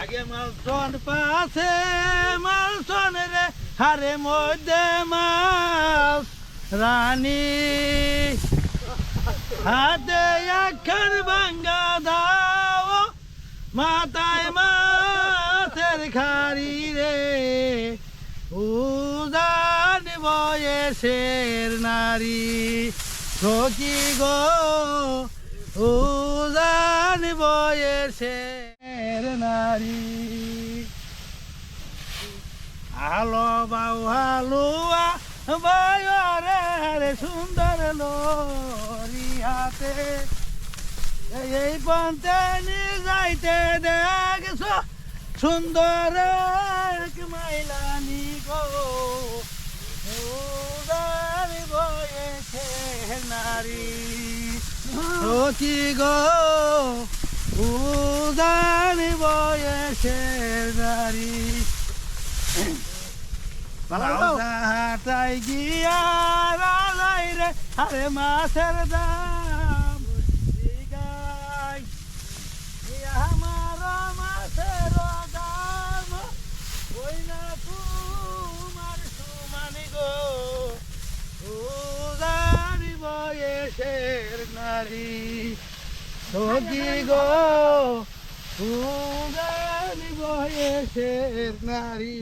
আগে মালসন পাশে রে, হারে মধ্যে মাছ রানী, হাতে একখান ভাঙ্গা দাও। মাথায় মাছের খারি রে। উদান বয়সের নারী। সখী গো উদান বয়সের নারী। আলো বাউ হালুয়া, বায়রে রে সুন্দর লরি হাতে। এই পন্থে যাইতে দেখছ সুন্দর মাইলানি গো। বয়েছে নারী। সখী গো? উদার বয়েছে নারী হাটাই গিয়া রালাই রে আরে মাছের দাম গাই আমার মাছের দাম ওই না তোমার সুমানি গো উদারি বয়সের নারী সখী গো উদারি বয়সের নারী